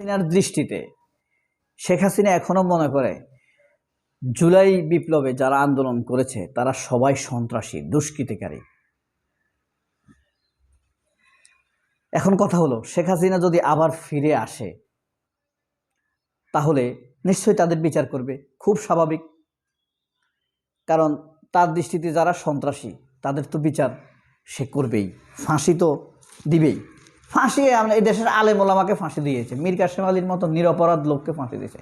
হাসিনার দৃষ্টিতে শেখ হাসিনা এখনও মনে করে, জুলাই বিপ্লবে যারা আন্দোলন করেছে, তারা সবাই সন্ত্রাসী, দুষ্কৃতিকারী। এখন কথা হলো, শেখ হাসিনা যদি আবার ফিরে আসে, তাহলে নিশ্চয়ই তাদের বিচার করবে। খুব স্বাভাবিক। কারণ তার দৃষ্টিতে যারা সন্ত্রাসী, তাদের তো বিচার সে করবেই, ফাঁসি তো দিবেই। ফাঁসি, আমরা এই দেশের আলেম ওলামাকে ফাঁসি দিয়েছে। মীর কাসেম আলীর মতো নিরপরাধ লোককে ফাঁসি দিয়েছে।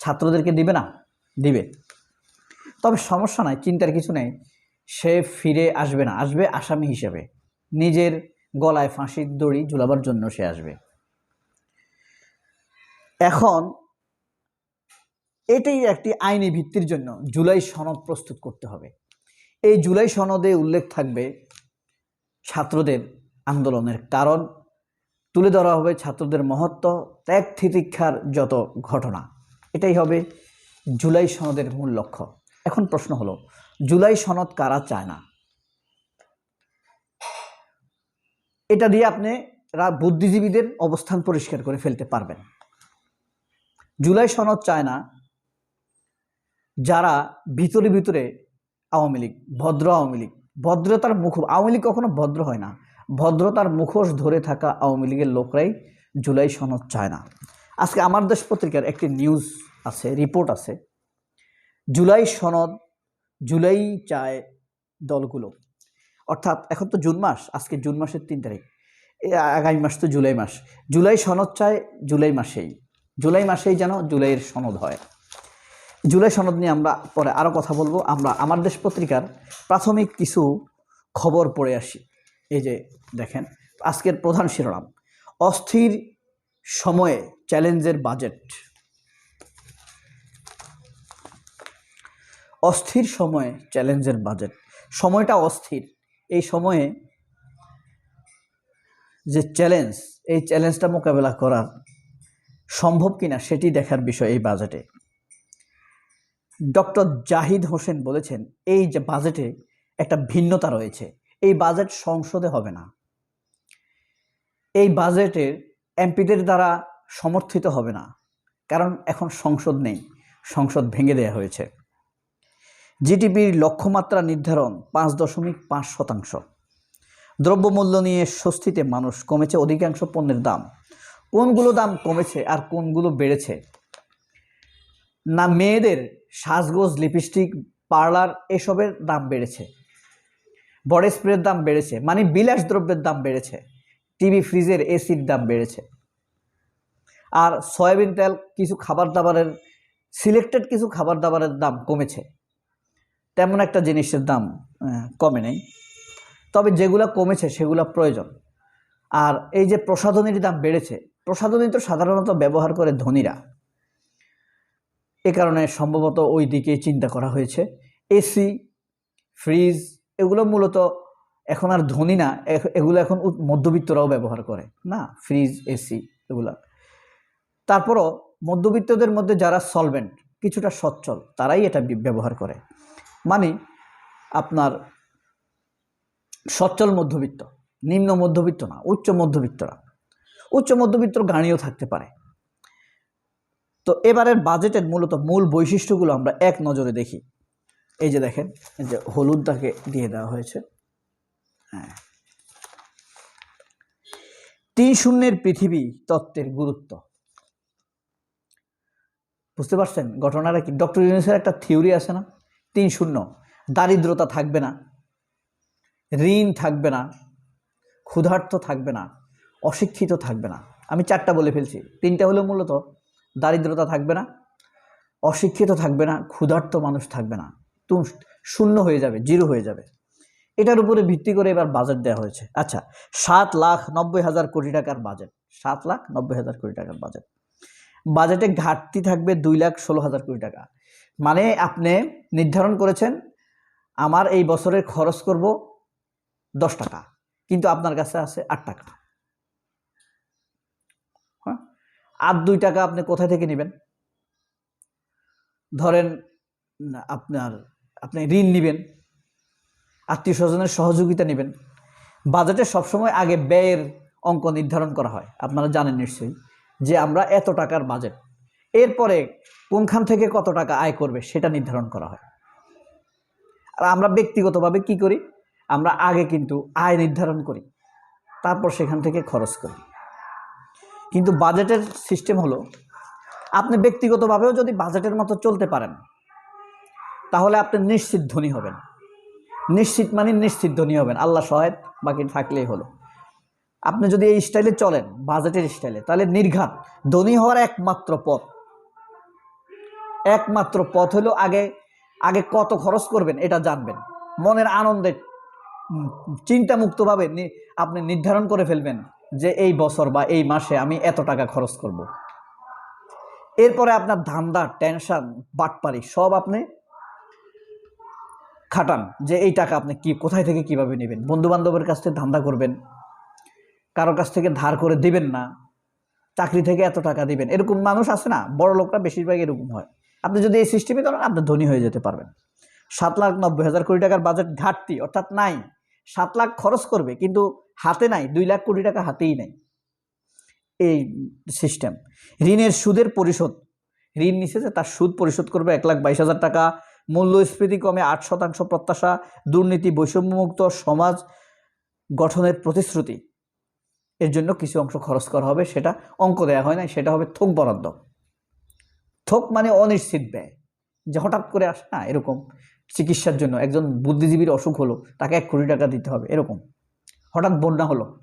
ছাত্রদেরকে দিবে না? দিবে। তবে সমস্যা নাই, চিন্তার কিছু নেই। সে ফিরে আসবে না, আসবে আসামি হিসেবে। নিজের গলায় ফাঁসির দড়ি ঝুলাবার জন্য সে আসবে। এখন এটাই একটি আইনি ভিত্তির জন্য জুলাই সনদ প্রস্তুত করতে হবে। এই জুলাই সনদে উল্লেখ থাকবে ছাত্রদের আন্দোলনের কারণ তুলে ধরা হবে ছাত্রদের মহত্ব, ত্যাগ তিতিক্ষার যত ঘটনা। এটাই হবে জুলাই সনদের মূল লক্ষ্য। এখন প্রশ্ন হলো, জুলাই সনদ কারা চায় না? এটা দিয়ে আপনি বুদ্ধিজীবীদের অবস্থান পরিষ্কার করে ফেলতে পারবেন। জুলাই সনদ চায় না যারা ভিতরে ভিতরে আওয়ামী লীগ, ভদ্র আওয়ামী লীগ। ভদ্রতার মুখ, আওয়ামী লীগ কখনো ভদ্র হয় না। ভদ্রতার মুখোশ ধরে থাকা আওয়ামী লীগের লোকরাই জুলাই সনদ চায় না। আজকে আমার দেশ পত্রিকার একটি নিউজ আছে রিপোর্ট আছে। জুলাই সনদ, জুলাই চায় দলগুলো। অর্থাৎ এখন তো জুন মাস, আজকে জুন মাসের তিন তারিখ। আগামী মাস তো জুলাই মাস। জুলাই সনদ চায় জুলাই মাসেই। জুলাই মাসেই যেন জুলাইয়ের সনদ হয়। জুলাই সনদ নিয়ে আমরা পরে আরও কথা বলব। আমরা, আমার দেশ পত্রিকার প্রাথমিক কিছু খবর পড়ে আসি। এই যে দেখেন, আজকের প্রধান শিরোনাম, অস্থির সময়ে চ্যালেঞ্জের বাজেট অস্থির সময়ে চ্যালেঞ্জের বাজেট সময়টা অস্থির। এই সময়ে যে চ্যালেঞ্জ এই চ্যালেঞ্জটা মোকাবেলা করার সম্ভব কিনা সেটি দেখার বিষয় এই বাজেটে ডক্টর জাহিদ হোসেন বলেছেন, এই যে বাজেটে একটা ভিন্নতা রয়েছে। এই বাজেট সংসদে হবে না। এই বাজেটের এমপিদের দ্বারা সমর্থিত হবে না। কারণ এখন সংসদ নেই। সংসদ ভেঙে দেওয়া হয়েছে। জিডিপির লক্ষ্যমাত্রা নির্ধারণ পাঁচ দশমিক পাঁচ শতাংশ। দ্রব্যমূল্য নিয়ে স্বস্তিতে মানুষ কমেছে অধিকাংশ পণ্যের দাম। কোনগুলো দাম কমেছে আর কোনগুলো বেড়েছে? না, মেয়েদের সাজগোজ, লিপস্টিক, পার্লার এসবের দাম বেড়েছে। বডি স্প্রের দাম বেড়েছে মানে বিলাস দ্রব্যের দাম বেড়েছে, টিভি, ফ্রিজের এসির দাম বেড়েছে। আর সয়াবিন তেল কিছু খাবার দাবারের সিলেক্টেড কিছু খাবার দাবারের দাম কমেছে। তেমন একটা জিনিসের দাম কমে নেই। তবে যেগুলো কমেছে সেগুলো প্রয়োজন। আর এই যে প্রসাধনীর দাম বেড়েছে, প্রসাধনী তো সাধারণত ব্যবহার করে ধনীরা। এ কারণে সম্ভবত ওই দিকে চিন্তা করা হয়েছে। এসি, ফ্রিজ এগুলো মূলত এখন আর ধনী না এগুলো এখন মধ্যবিত্তরাও ব্যবহার করে, না? ফ্রিজ এসি এগুলা। তারপরও মধ্যবিত্তদের মধ্যে যারা সলভেন্ট কিছুটা সচ্ছল, তারাই এটা ব্যবহার করে। মানে আপনার সচ্ছল মধ্যবিত্ত, নিম্ন মধ্যবিত্ত না, উচ্চ মধ্যবিত্তরা। উচ্চ মধ্যবিত্ত গাড়িও থাকতে পারে। তো এবারের বাজেটের মূলত মূল বৈশিষ্ট্যগুলো আমরা এক নজরে দেখি। এই যে দেখেন যে হলুদটাকে দিয়ে দেওয়া হয়েছে। হ্যাঁ। তিন শূন্যের পৃথিবী তত্ত্বের গুরুত্ব। বুঝতে পারছেন? ঘটনাটা কি? ডক্টর ইউনিসের একটা থিওরি আছে না? তিন শূন্য। দারিদ্রতা থাকবে না। ঋণ থাকবে না। ক্ষুধার্ত থাকবে না। অশিক্ষিত থাকবে না। আমি চারটা বলে ফেলছি। তিনটা হলো মূলত দারিদ্রতা থাকবে না, অশিক্ষিত থাকবে না, ক্ষুধার্ত মানুষ থাকবে না। শূন্য হয়ে যাবে, জিরো হয়ে যাবে। এটার উপরে ভিত্তি করে এবার বাজেট দেওয়া হয়েছে। আচ্ছা সাত লাখ নব্বই হাজার কোটি টাকার বাজেট সাত লাখ নব্বই হাজার কোটি টাকার বাজেট বাজেটে ঘাটতি থাকবে দুই লাখ ষোলো হাজার কোটি টাকা। মানে আপনি নির্ধারণ করেছেন, আমার এই বছরের খরচ করব দশ টাকা, কিন্তু আপনার কাছে আছে আট টাকা। হ্যাঁ? আর দুই টাকা আপনি কোথায় থেকে নেবেন? ধরেন, আপনার আপনি ঋণ নেবেন আত্মীয় স্বজনের সহযোগিতা নেবেন। বাজেটে সবসময় আগে ব্যয়ের অঙ্ক নির্ধারণ করা হয়, আপনারা জানেন নিশ্চয়ই, যে আমরা এত টাকার বাজেট। এরপরে কোনখান থেকে কত টাকা আয় করবে সেটা নির্ধারণ করা হয়। আর আমরা ব্যক্তিগতভাবে কি করি? আমরা আগে কিন্তু আয় নির্ধারণ করি, তারপর সেখান থেকে খরচ করি। কিন্তু বাজেটের সিস্টেম হলো, আপনি ব্যক্তিগতভাবেও যদি বাজেটের মতো চলতে পারেন তাহলে আপনি নিশ্চিত ধনী হবেন। নিশ্চিত মানে নিশ্চিত ধনী হবেন। আল্লাহ সহায় বাকি থাকলেই হলো। আপনি যদি এই স্টাইলে চলেন বাজেটের স্টাইলে তাহলে নির্ঘাত ধনী হওয়ার একমাত্র পথ। একমাত্র পথ হলো আগে আগে কত খরচ করবেন এটা জানবেন। মনের আনন্দে চিন্তামুক্তভাবে আপনি নির্ধারণ করে ফেলবেন যে এই বছর বা এই মাসে আমি এত টাকা খরচ করব। এরপরে আপনার ধান্দা টেনশন বাটপারি, সব আপনি খাটান যে এই টাকা আপনি কি, কোথায় থেকে কীভাবে নেবেন? বন্ধু বান্ধবের কাছ থেকে ধান্দা করবেন। কারোর কাছ থেকে ধার করে দিবেন না। চাকরি থেকে এত টাকা দিবেন। এরকম মানুষ আছে না, বড় লোকরা বেশিরভাগ এরকম হয়। আপনি যদি এই সিস্টেমে করেন, আপনি ধনী হয়ে যেতে পারবেন। সাত লাখ নব্বই হাজার কোটি টাকার বাজেট ঘাটতি, অর্থাৎ নাই। সাত লাখ খরচ করবে, কিন্তু হাতে নাই, দুই লাখ কোটি টাকা হাতেই নাই। এই সিস্টেম ঋণের সুদের পরিশোধ। ঋণ নিছে যে তার সুদ পরিশোধ করবে এক লাখ বাইশ হাজার টাকা মূল্যস্ফীতি কমে আট শতাংশ প্রত্যাশা, দুর্নীতি, বৈষম্যমুক্ত সমাজ গঠনের প্রতিশ্রুতি। এর জন্য কিছু অংশ খরচ করা হবে, সেটা অঙ্ক দেওয়া হয় না সেটা হবে থোক বরাদ্দ। থোক মানে অনিশ্চিত ব্যয়। যে হঠাৎ করে আসে, না, এরকম চিকিৎসার জন্য একজন বুদ্ধিজীবীর অসুখ হলো, তাকে এক কোটি টাকা দিতে হবে, এরকম। হঠাৎ বন্যা হলো।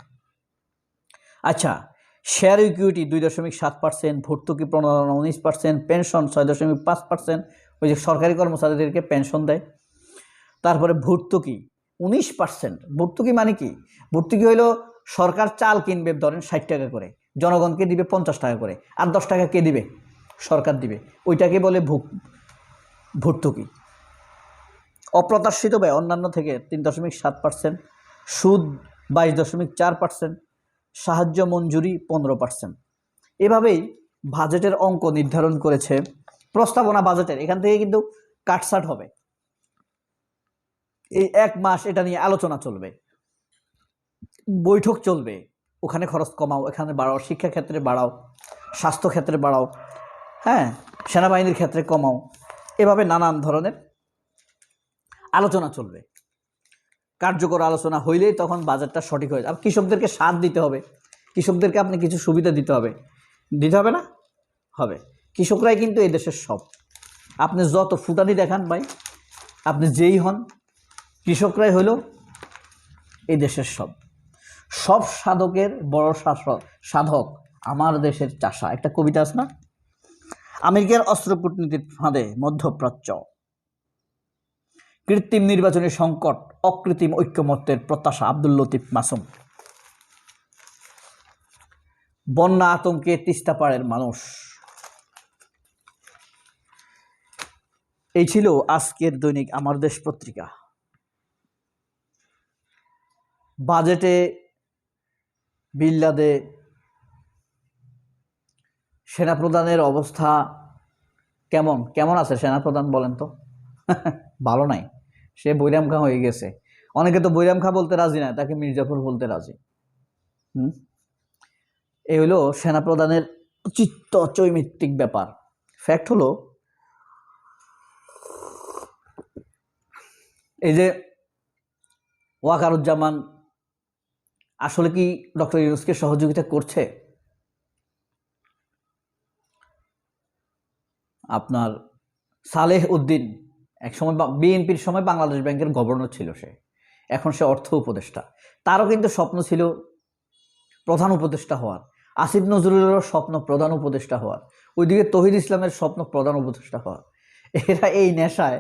আচ্ছা শেয়ার ইকুইটি দুই দশমিক সাত পার্সেন্ট ভর্তুকি প্রণোদনা উনিশ পার্সেন্ট পেনশন ছয় দশমিক পাঁচ পার্সেন্ট ওই যে সরকারি কর্মচারীদেরকে পেনশন দেয়। তারপরে ভর্তুকি, উনিশ পার্সেন্ট ভর্তুকি মানে কি? ভর্তুকি হইল সরকার চাল কিনবে ধরেন ষাট টাকা করে, জনগণকে দিবে পঞ্চাশ টাকা করে। আর দশ টাকা কে দিবে? সরকার দিবে। ওইটাকে বলে ভর্তুকি। অপ্রত্যাশিত ব্যয় অন্যান্য থেকে তিন দশমিক সাত পার্সেন্ট সুদ বাইশ দশমিক চার পার্সেন্ট সাহায্য মঞ্জুরি পনেরো পার্সেন্ট এভাবেই বাজেটের অঙ্ক নির্ধারণ করেছে প্রস্তাবনা বাজেটের এখান থেকে কিন্তু কাটসাট হবে। এই এক মাস এটা নিয়ে আলোচনা চলবে। বৈঠক চলবে। ওখানে খরচ কমাও, এখানে বাড়াও, শিক্ষা ক্ষেত্রে বাড়াও, স্বাস্থ্য ক্ষেত্রে বাড়াও হ্যাঁ সেনাবাহিনীর ক্ষেত্রে কমাও, এভাবে নানান ধরনের আলোচনা চলবে। কার্যকর আলোচনা হইলেই তখন বাজেটটা সঠিক হয়ে যাবে। কৃষকদেরকে সাথ দিতে হবে। কৃষকদেরকে আপনি কিছু সুবিধা দিতে হবে। দিতে হবে না? হবে। কৃষকরাই কিন্তু এই দেশের সব। আপনি যত ফুটানি দেখান ভাই, আপনি যেই হন, কৃষকরাই হলো এই দেশের সব। সব সাধকের বড় শাসক সাধক আমার দেশের চাষা। একটা কবিতা আছে না? আমেরিকার অস্ত্র কূটনীতির ফাঁদে মধ্যপ্রাচ্য। কৃত্রিম নির্বাচনী সংকট, অকৃত্রিম ঐক্যমত্যের প্রত্যাশা আব্দুল লতিফ মাসুম। বন্যা আতঙ্কে তিস্তাপাড়ের মানুষ। এই ছিল আজকের দৈনিক আমার দেশ পত্রিকা। বাজেটে, বিল্লাদে সেনাপ্রধানের অবস্থা কেমন? কেমন আছে সেনাপ্রধান বলেন তো? ভালো নাই। সে বৈরাম খা হয়ে গেছে। অনেকে তো বৈরাম খা বলতে রাজি না, তাকে মির্জাফর বলতে রাজি। হুম? এই হলো সেনাপ্রধানের চিত্ত চৈমিত্তিক ব্যাপার। ফ্যাক্ট হলো এই যে ওয়াকারুজ্জামান, আসলে কি ডক্টর ইউনুসকে সহযোগিতা করছে? আপনার সালেহ উদ্দিন এক সময় বিএনপির সময় বাংলাদেশ ব্যাংকের গভর্নর ছিল সে। এখন সে অর্থ উপদেষ্টা। তারও কিন্তু স্বপ্ন ছিল প্রধান উপদেষ্টা হওয়ার। আসিফ নজরুলেরও স্বপ্ন প্রধান উপদেষ্টা হওয়ার। ওইদিকে তহিদ ইসলামের স্বপ্ন প্রধান উপদেষ্টা হওয়ার। এরা এই নেশায়